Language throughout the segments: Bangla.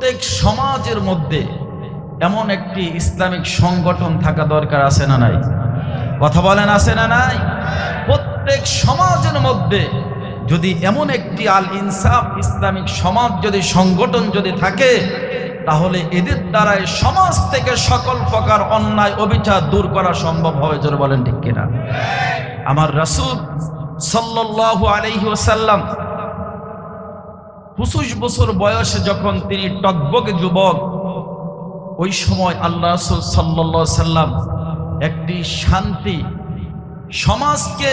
প্রত্যেক সমাজের মধ্যে এমন একটি ইসলামিক সংগঠন থাকা দরকার, আছে না নাই? কথা বলেন, আছে না নাই? প্রত্যেক সমাজের মধ্যে যদি এমন একটি আল ইনসাফ ইসলামিক সমাজ যদি, সংগঠন যদি থাকে, তাহলে এদের দ্বারাই সমাজ থেকে সকল প্রকার অন্যায়, অবিচার দূর করা সম্ভব হবে, জোর বলেন ঠিক কিনা? আমার রাসূল সাল্লাল্লাহু আলাইহি ওয়াসাল্লাম পঁচিশ বছর বয়সে যখন তিনি টকবকে যুবক, ওই সময় আল্লাহ রাসূল আলাইহি সাল্লাম একটি শান্তি সমাজকে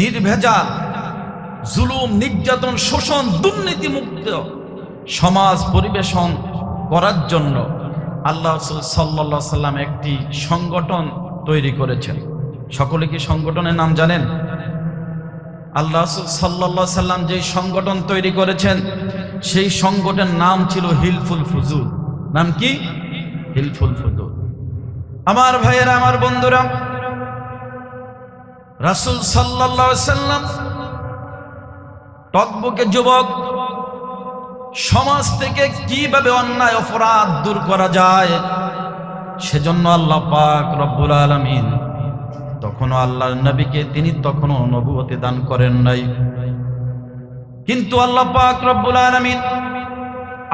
নির্ভেজাল জুলুম, নির্যাতন, শোষণ দুর্নীতি মুক্ত সমাজ পরিবেশন করার জন্য আল্লাহ আলাইহি সাল্লাম একটি সংগঠন তৈরি করেছেন। সকলে কি সংগঠনের নাম জানেন? আল্লাহ আলাইহি সাল্লাম যে সংগঠন তৈরি করেছেন, সেই সংগঠনের নাম ছিল হিলফুল ফুজুল। নাম কি? হিলফুল ফুজুল। আমার ভাইয়েরা, আমার বন্ধুরা, রাসূল সাল্লাম টকবকে যুবক, সমাজ থেকে কীভাবে অন্যায়, অপরাধ দূর করা যায়, সেজন্য আল্লাহ পাক রব্বুল আলামিন তখনও আল্লাহর নবীকে তিনি তখনও নবুয়তি দান করেন নাই। কিন্তু আল্লাহ পাক রব্বুল আলামিন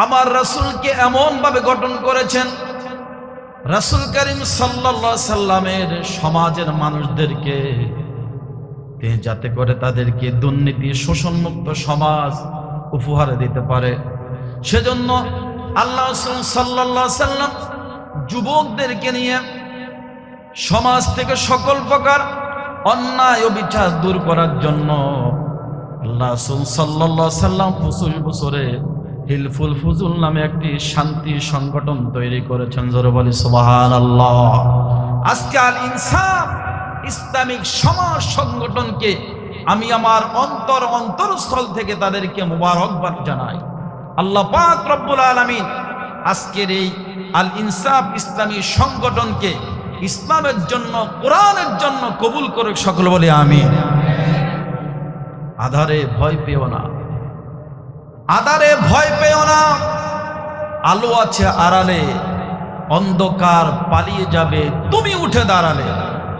আমার রাসূলকে এমন ভাবে গঠন করেছেন, রাসূল করিম সাল্লাল্লাহু সাল্লামের সমাজের মানুষদেরকে যাতে করে তাদেরকে দুর্নীতি, শোষণমুক্ত সমাজ উপহার দিতে পারে। সেজন্য আল্লাহ সাল্লাল্লাহু সাল্লাম যুবকদেরকে নিয়ে সমাজ থেকে সকল প্রকার অন্যায় অবিচার দূর করার জন্য আল্লাহ রাসূল সাল্লাম ফুসুল বছরে হিলফুল ফুজুল নামে একটি শান্তি সংগঠন তৈরি করেছেন। জোরে বলি, সুবহানাল্লাহ। আজকে আল ইনসাফ ইসলামিক সমাজ সংগঠনকে আমি আমার অন্তর অন্তরস্থল থেকে তাদেরকে মোবারকবাদ জানাই। আল্লাহ পাক রব্বুল আলামিন আজকের এই আল ইনসাফ ইসলামী সংগঠনকে ইসলামের জন্য, কোরআনের জন্য কবুল করে সকল বলে আমি আধারে ভয় পেও না। আধারে ভয় পেও না। আলো আছে আড়ালে। অন্ধকার পালিয়ে যাবে। তুমি উঠে দাঁড়ালে।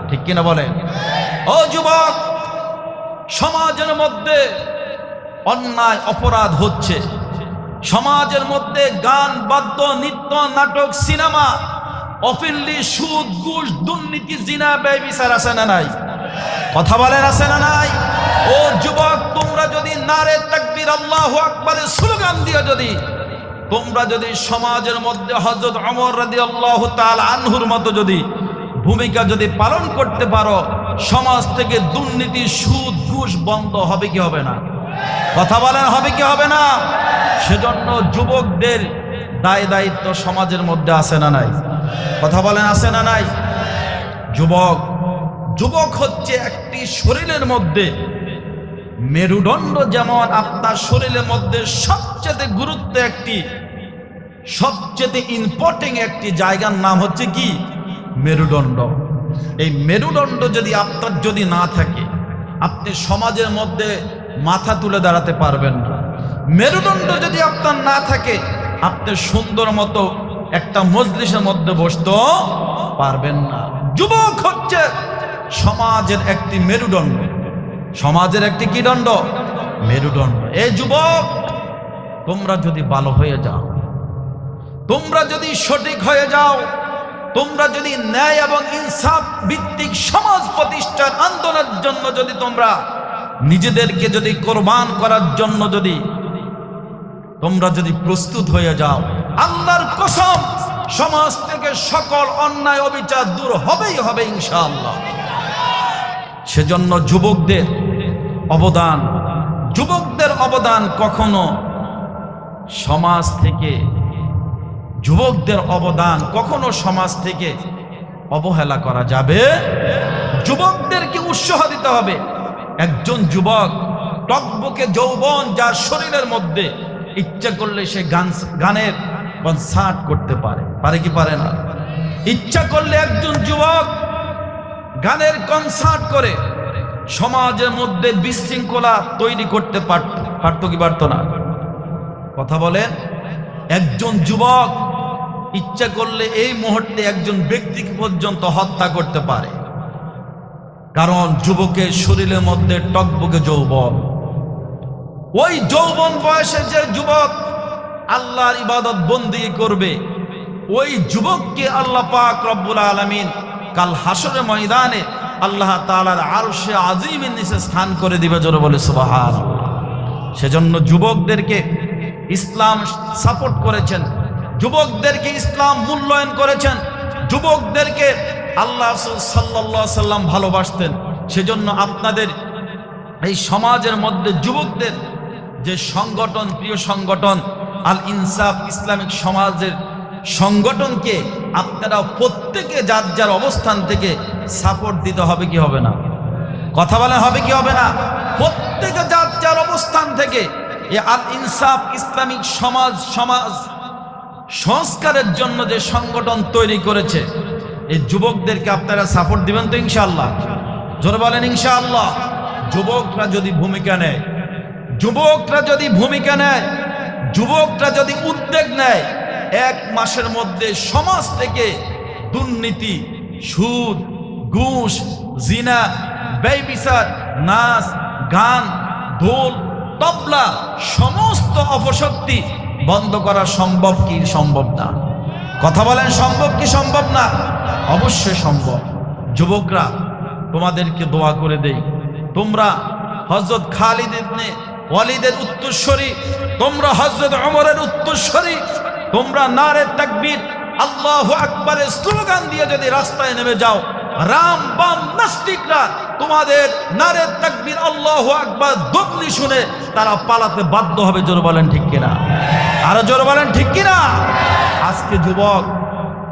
ঠিক কিনা বলেন? ও যুবক, সমাজের মধ্যে অন্যায়, অপরাধ হচ্ছে। সমাজের মধ্যে গান, বাদ্য, নৃত্য, নাটক, সিনেমা অফিল্লি সুদ, ঘুষ, দুর্নীতি, জিনা ব্যয় বিচার আছে না নাই? কথা বলেন আছে না নাই? ও যুবক, তোমরা যদি নারে তাকবীর, আল্লাহ আকবারের স্লোগান দিয়ে যদি, তোমরা যদি সমাজের মধ্যে হজরত অমর রাদি আল্লাহ তাল আনহুর মতো যদি ভূমিকা যদি পালন করতে পারো, সমাজ থেকে দুর্নীতি, সুদ, ঘুষ বন্ধ হবে কি হবে না? কথা বলেন, হবে কি হবে না? সেজন্য যুবকদের দায় দায়িত্ব সমাজের মধ্যে আছে না নাই? কথা বলেন, আছে না নাই? যুবক যুবক হচ্ছে একটি শরীরের মধ্যে মেরুদণ্ড যেমন আপনার শরীরের মধ্যে সবচেয়ে গুরুত্ব একটি, সবচেয়ে ইম্পর্টেন্ট একটি জায়গার নাম হচ্ছে কি? মেরুদণ্ড। এই মেরুদণ্ড যদি আপনার যদি না থাকে, আপনি সমাজের মধ্যে মাথা তুলে দাঁড়াতে পারবেন না। মেরুদণ্ড যদি আপনার না থাকে, আপনি সুন্দর মতো একটা মজলিসের মধ্যে বসতে, পারবেন না। যুবক হচ্ছে সমাজের একটি মেরুদণ্ড। সমাজের একটি কি দণ্ড? মেরুদণ্ড। এই যুবক, তোমরা যদি ভালো হয়ে যাও, তোমরা যদি সঠিক হয়ে যাও, তোমরা যদি ন্যায় এবং ইনসাফ ভিত্তিক সমাজ প্রতিষ্ঠার আন্দোলনের জন্য যদি তোমরা, নিজেদেরকে যদি কোরবান করার জন্য যদি তোমরা যদি প্রস্তুত হয়ে যাও আল্লাহর কসম, সমাজ থেকে সকল অন্যায় অবিচার দূর হবেই হবে ইনশাআল্লাহ। সেজন্য যুবকদের অবদান যুবকদের অবদান কখনো সমাজ থেকে, যুবকদের অবদান কখনো সমাজ থেকে অবহেলা করা যাবে? যুবকদেরকে উৎসাহ দিতে হবে। একজন যুবক টকবকে যৌবন যার শরীরের মধ্যে ইচ্ছা করলে সে গান, গানের কনসার্ট করতে পারে। পারে কি পারে না? ইচ্ছা করলে একজন যুবক গানের কনসার্ট করে সমাজের মধ্যে বিশৃঙ্খলা তৈরি করতে পারত পারত কি পারত না? কথা বলেন, একজন যুবক ইচ্ছা করলে এই মুহূর্তে একজন ব্যক্তিকে পর্যন্ত হত্যা করতে পারে। কারণ যুবকের শরীরের মধ্যে টকবকে যৌবন। ওই যৌবন বয়সে যে যুবক আল্লাহর ইবাদত বন্দি করবে। ওই যুবককে আল্লাহ পাক রব্বুল আলমিন কাল হাসরে ময়দানে আল্লাহ তালার আর সে আজিমের নিচে স্থান করে দিবে, জোরে বলে সুবাহান সেজন্য যুবকদেরকে ইসলাম সাপোর্ট করেছেন, যুবকদেরকে ইসলাম মূল্যায়ন করেছেন, যুবকদেরকে আল্লাহ সাল্লাহ সাল্লাম ভালোবাসতেন। সেজন্য আপনাদের এই সমাজের মধ্যে যুবকদের যে সংগঠন, প্রিয় সংগঠন, আল ইনসাফ ইসলামিক সমাজের সংগঠনকে আপনারা প্রত্যেকে যার যার অবস্থান থেকে সাপোর্ট দিতে হবে কি হবে না? কথা বলা হবে কি হবে না? প্রত্যেকে যার যার অবস্থান থেকে এ আল ইনসাফ ইসলামিক সমাজ সমাজ সংস্কারের জন্য যে সংগঠন তৈরি করেছে, এই যুবকদেরকে আপনারা সাপোর্ট দিবেন তো ইনশাআল্লাহ। জোরে বলেন ইনশাআল্লাহ। যুবকরা যদি ভূমিকা নেয় যুবকরা যদি ভূমিকা নেয়, যুবকরা যদি উদ্যোগ নেয়, এক মাসের মধ্যে সমাজ থেকে দুর্নীতি, সুদ, ঘুষ, জিনা, ব্যয়বিচার, নাচ, গান, ঢোল, তবলা, সমস্ত অপশক্তি বন্ধ করা সম্ভব কি সম্ভব না? কথা বলেন, সম্ভব কি সম্ভব না? অবশ্যই সম্ভব। যুবকরা, তোমাদেরকে দোয়া করে দেই। তোমরা হজরত খালিদ ইবনে ওয়ালিদের উত্তরস্বরী, তোমরা হজরত অমরের উত্তরস্বরী, তোমরা নারে তাকবীর, আল্লাহ আকবরের স্লোগান দিয়ে যদি রাস্তায় নেমে যাও, রাম বাম নাস্তিকরা তোমাদের নারে তাকবীর, আল্লাহ আকবার দগ্নি শুনে তারা পালাতে বাধ্য হবে, জোর বলেন ঠিক কিনা? আরও জোর বলেন ঠিক কিনা? আজকে যুবক,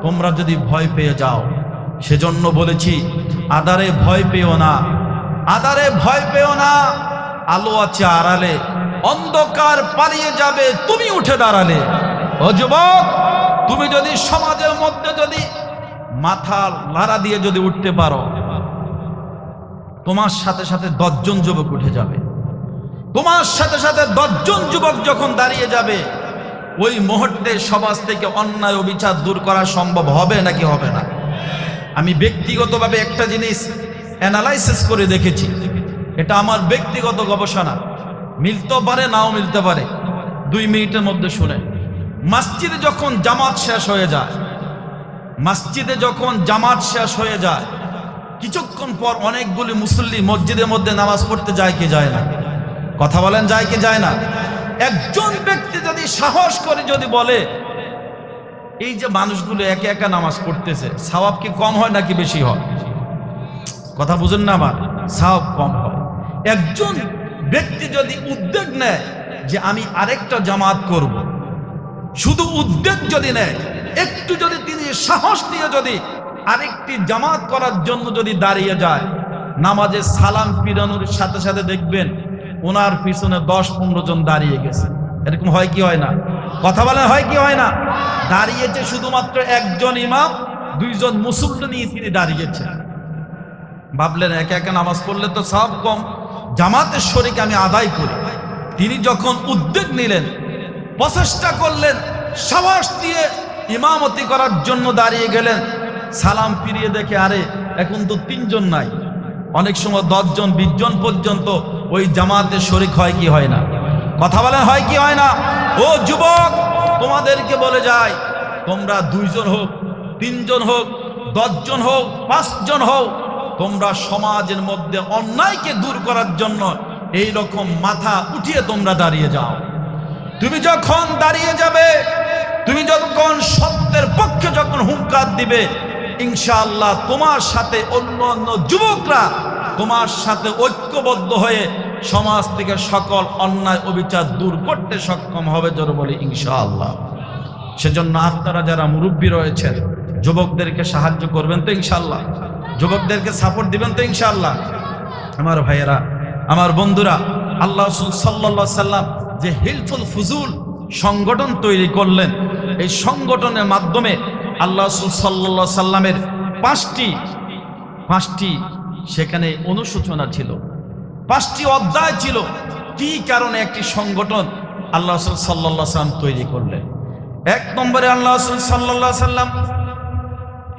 তোমরা যদি ভয় পেয়ে যাও, সেজন্য বলেছি, আদারে ভয় পেও না, আদারে ভয় পেও না। আলো আছে আড়ালে অন্ধকার পালিয়ে যাবে, তুমি উঠে দাঁড়ালে। ও যুবক, তুমি যদি সমাজের মধ্যে যদি মাথা লাড়া দিয়ে যদি উঠতে পারো, তোমার সাথে সাথে দশজন যুবক উঠে যাবে। তোমার সাথে সাথে দশজন যুবক যখন দাঁড়িয়ে যাবে, ওই মুহূর্তে সমাজ থেকে অন্যায় অবিচার দূর করা সম্ভব হবে নাকি হবে না? আমি ব্যক্তিগতভাবে একটা জিনিস অ্যানালাইসিস করে দেখেছি। এটা আমার ব্যক্তিগত গবেষণা। মিলতে পারে, নাও মিলতে পারে। দুই মিনিটের মধ্যে শুনে। মসজিদে যখন জামাত শেষ হয়ে যায়, মসজিদে যখন জামাত শেষ হয়ে যায়, কিছুক্ষণ পর অনেকগুলি মুসল্লি মসজিদের মধ্যে নামাজ পড়তে যায় কি যায় না? কথা বলেন, যায় কি যায় না? একজন ব্যক্তি যদি সাহস করে যদি বলে, এই যে মানুষগুলো একে একা নামাজ পড়তেছে সওয়াব কি কম হয় নাকি বেশি হয়? কথা বুঝেন না আমার সওয়াব কম হয়। একজন ব্যক্তি যদি উদ্যোগ নেয় যে আমি আরেকটা জামাত করব। শুধু উদ্যোগ যদি নেয়, একটু যদি তিনি সাহস নিয়ে যদি আরেকটি জামাত করার জন্য যদি দাঁড়িয়ে যায়, নামাজে সালাম পিরানোর সাথে সাথে দেখবেন ওনার পিছনে দশ পনেরো জন দাঁড়িয়ে গেছে। এরকম হয় কি হয় না? কথা বলে হয় কি হয় না? দাঁড়িয়েছে শুধুমাত্র একজন ইমাম, দুইজন মুসল্লি নিয়ে তিনি দাঁড়িয়েছেন। ভাবলেন একে একে নামাজ পড়লে তো সব কম। জামাতের শরীকে আমি আদায় করি। তিনি যখন উদ্যোগ নিলেন, প্রচেষ্টা করলেন, সাহস দিয়ে ইমামতি করার জন্য দাঁড়িয়ে গেলেন। সালাম ফিরিয়ে দেখে, আরে, এখন তো তিনজন নাই। অনেক সময় দশজন বিশ জন পর্যন্ত ওই জামাতের শরিক হয় কি হয় না? কথা বলেন, হয় কি হয় না? ও যুবক, তোমাদেরকে বলে যায় তোমরা দুইজন হোক, তিনজন হোক, দশজন হোক, পাঁচজন হোক তোমরা সমাজের মধ্যে অন্যায়কে দূর করার জন্য এই রকম মাথা উঠিয়ে তোমরা দাঁড়িয়ে যাও। তুমি যখন দাঁড়িয়ে যাবে, তুমি যখন সত্যের পক্ষে যখন হুঙ্কার দিবে, ইনশাআল্লাহ তোমার সাথে অন্য অন্য যুবকরা তোমার সাথে ঐক্যবদ্ধ হয়ে সমাজ থেকে সকল অন্যায় অবিচার দূর করতে সক্ষম হবে জোর বলি ইনশাআল্লাহ। সেজন্য আপনারা যারা মুরব্বী রয়েছেন, যুবকদেরকে সাহায্য করবেন তো ইনশাআল্লাহ। যুবকদেরকে সাপোর্ট দিবেন তো ইনশাআল্লাহ। আমার ভাইয়েরা, আমার বন্ধুরা, আল্লাহ সাল্লা সাল্লাম যে হিলফুল ফুজুল সংগঠন তৈরি করলেন, এই সংগঠনের মাধ্যমে আল্লাহ সাল্লা সাল্লামের পাঁচটি পাঁচটি সেখানে অনুশোচনা ছিল। পাঁচটি অধ্যায় ছিল কি কারণে একটি সংগঠন আল্লাহ সাল্লাহ সাল্লাম তৈরি করলেন। এক নম্বরে আল্লাহ সাল্লাহ সাল্লাম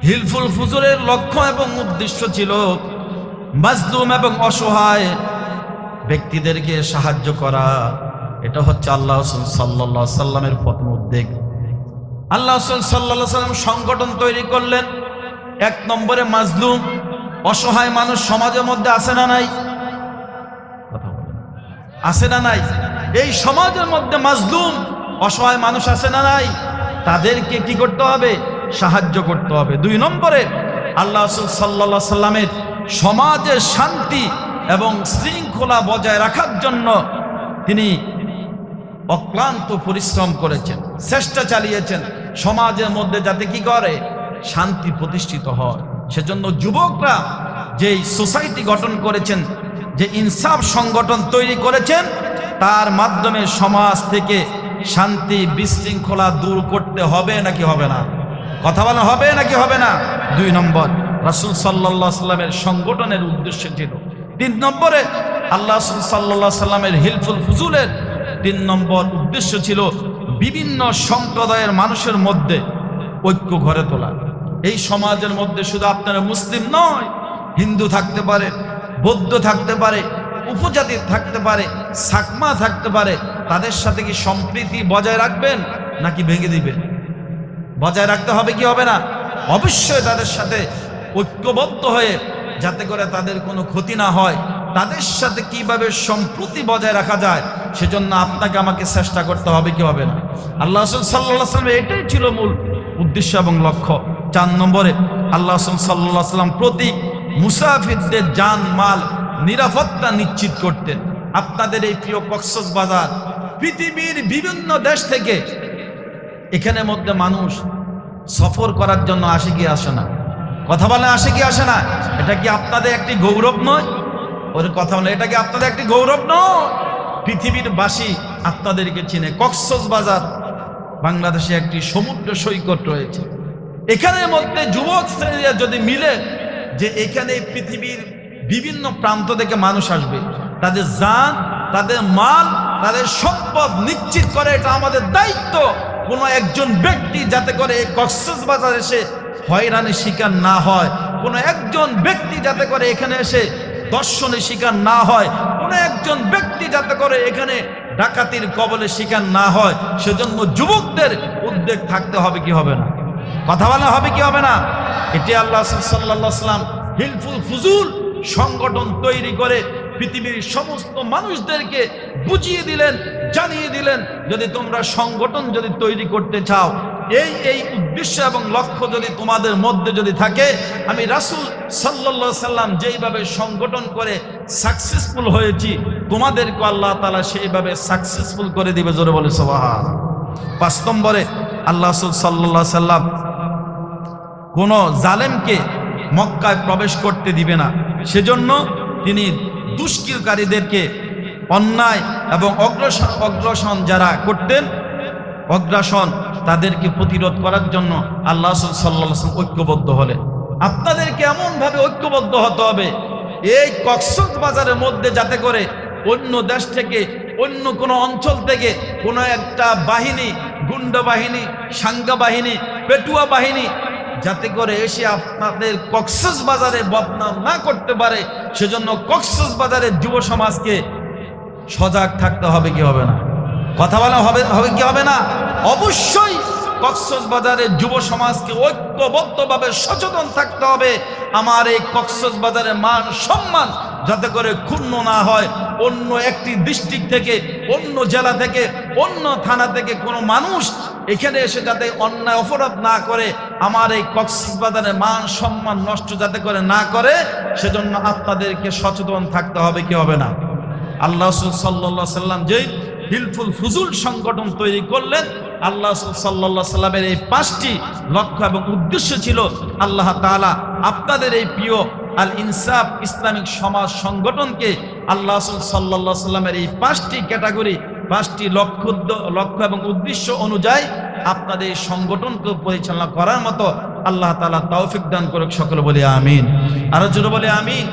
হিলফুল ফুজুরের লক্ষ্য এবং উদ্দেশ্য ছিল মাজলুম এবং অসহায় ব্যক্তিদেরকে সাহায্য করা। এটা হচ্ছে আল্লাহ সাল্লাহ সাল্লামের প্রথম উদ্বেগ আল্লাহ সাল্লাহ সাল্লাম সংগঠন তৈরি করলেন। এক নম্বরে মাজলুম, অসহায় মানুষ সমাজের মধ্যে আসে না নাই। আছে না নাই? এই সমাজের মধ্যে মাজলুম, অসহায় মানুষ আছে না নাই? তাদেরকে কি করতে হবে? সাহায্য করতে হবে। দুই নম্বরে, আল্লাহ সাল্লা সাল্লামের সমাজের শান্তি এবং শৃঙ্খলা বজায় রাখার জন্য তিনি অক্লান্ত পরিশ্রম করেছেন, চেষ্টা চালিয়েছেন। সমাজের মধ্যে যাতে কি করে? শান্তি প্রতিষ্ঠিত হয়। সেজন্য যুবকরা যেই সোসাইটি গঠন করেছেন, যে ইনসাফ সংগঠন তৈরি করেছেন, তার মাধ্যমে সমাজ থেকে শান্তি বিশৃঙ্খলা দূর করতে হবে নাকি হবে না? কথা বলা হবে নাকি হবে না? দুই নম্বর, রাসুল সাল্লাহ সাল্লামের সংগঠনের উদ্দেশ্য ছিল। তিন নম্বরে, আল্লাহ সাল্লাহ সাল্লামের হিলফুল ফুজুলের তিন নম্বর উদ্দেশ্য ছিল বিভিন্ন সম্প্রদায়ের মানুষের মধ্যে ঐক্য ঘরে তোলা। এই সমাজের মধ্যে শুধু আপনারা মুসলিম নয়, হিন্দু থাকতে পারে, বৌদ্ধ থাকতে পারে, উপজাতি থাকতে পারে, সাকমা থাকতে পারে, তাদের সাথে কি সম্প্রীতি বজায় রাখবেন নাকি ভেঙে দিবেন? বজায় রাখতে হবে, কি হবে না? অবশ্যই তাদের সাথে ঐক্যবদ্ধ হয়ে যাতে করে তাদের কোনো ক্ষতি না হয়। তাদের সাথে কীভাবে সম্প্রতি বজায় রাখা যায়, সেজন্য আপনাকে আমাকে চেষ্টা করতে হবে, কি হবে না? আল্লাহ রসুল সাল্লাহ এটাই ছিল মূল উদ্দেশ্য এবং লক্ষ্য। চার নম্বরে আল্লাহ রসুল সাল্লাহ সাল্লাম প্রতি মুসাফিরদের যান, মাল নিরাপত্তা নিশ্চিত করতেন। আপনাদের এই প্রিয় কক্সস বাজার পৃথিবীর বিভিন্ন দেশ থেকে এখানে মধ্যে মানুষ সফর করার জন্য আসে কি আসে না? কথা বলে আসে কি আসে না? এটা কি আপনাদের একটি গৌরব নয়? ওর কথা বলে, এটা কি আপনাদের একটি গৌরব নয়? পৃথিবীর বাসী আপনাদেরকে চিনে। কক্সস বাজার বাংলাদেশে একটি সমুদ্র সৈকত রয়েছে। এখানের মধ্যে যুবক শ্রেণীরা যদি মিলে যে এখানে পৃথিবীর বিভিন্ন প্রান্ত থেকে মানুষ আসবে, তাদের যান তাদের মাল, তাদের সম্পদ নিশ্চিত করে, এটা আমাদের দায়িত্ব। কোনো একজন ব্যক্তি যাতে করে এই কক্সেস বাজার এসে হয়রানির শিকার না হয়, কোনো একজন ব্যক্তি যাতে করে এখানে এসে দর্শনের শিকার না হয়, কোনো একজন ব্যক্তি যাতে করে এখানে ডাকাতির কবলে শিকার না হয়, সেজন্য যুবকদের উদ্বেগ থাকতে হবে, কি হবে না? কথা বলা হবে, কি হবে না? এটি আল্লাহ সাল্লাম হিলফুল ফুজুল সংগঠন তৈরি করে পৃথিবীর সমস্ত মানুষদেরকে বুঝিয়ে দিলেন জানিয়ে দিলেন, যদি তোমরা সংগঠন যদি তৈরি করতে চাও, এই এই উদ্দেশ্য এবং লক্ষ্য যদি তোমাদের মধ্যে যদি থাকে, আমি রাসুল সাল্লা সাল্লাম যেইভাবে সংগঠন করে সাকসেসফুল হয়েছি, তোমাদেরকে আল্লাহ তালা সেইভাবে সাকসেসফুল করে দিবে, জোরে বলে সবাহা পাঁচ নম্বরে, আল্লাহ সাল্লাহ সাল্লাম কোনো জালেমকে মক্কায় প্রবেশ করতে দিবে না। সেজন্য তিনি দুষ্কৃতকারীদেরকে অন্যায় এবং অগ্রসন অগ্রসন যারা করতেন, অগ্রাসন তাদেরকে প্রতিরোধ করার জন্য আল্লাহ সাল্লাহ ঐক্যবদ্ধ হলেন। আপনাদেরকে এমনভাবে ঐক্যবদ্ধ হতে হবে, এই কক্সস বাজারের মধ্যে যাতে করে অন্য দেশ থেকে, অন্য কোনো অঞ্চল থেকে কোনো একটা বাহিনী, গুন্ডা বাহিনী, সাঙ্গা বাহিনী, পেটুয়া বাহিনী যাতে করে এসে আপনাদের কক্সস বাজারে বদনাম না করতে পারে। সেজন্য কক্সস বাজারের যুব সমাজকে সজাগ থাকতে হবে কি হবে না? কথা বলা হবে হবে কি হবে না? অবশ্যই কক্সস বাজারের যুব সমাজকে ঐক্যবদ্ধভাবে সচেতন থাকতে হবে। আমার এই কক্সস বাজারের মান সম্মান যাতে করে ক্ষুণ্ণ না হয়। অন্য একটি ডিস্ট্রিক্ট থেকে, অন্য জেলা থেকে, অন্য থানা থেকে কোনো মানুষ এখানে এসে যাতে অন্যায় অপরাধ না করে, আমার এই কক্সবাজারের মান সম্মান নষ্ট যাতে করে না করে, সেজন্য আপনাদেরকে সচেতন থাকতে হবে কি হবে না? আল্লাহ সাল্লাহ সাল্লাম যেই হিলফুল ফুজুল সংগঠন তৈরি করলেন, আল্লাহ সাল্লাহ সাল্লামের এই পাঁচটি লক্ষ্য এবং উদ্দেশ্য ছিল আল্লাহ তাআলা আপনাদের এই প্রিয় আল ইনসাফ ইসলামিক সমাজ সংগঠনকে আল্লাহ সাল্লাহ সাল্লামের এই পাঁচটি ক্যাটাগরি, পাঁচটি লক্ষ্য লক্ষ্য এবং উদ্দেশ্য অনুযায়ী আপনাদের এই সংগঠনকে পরিচালনা করার মতো আল্লাহ তালা তৌফিক দান করুক সকলে বলে আমিন। আরও জোরে বলে আমিন।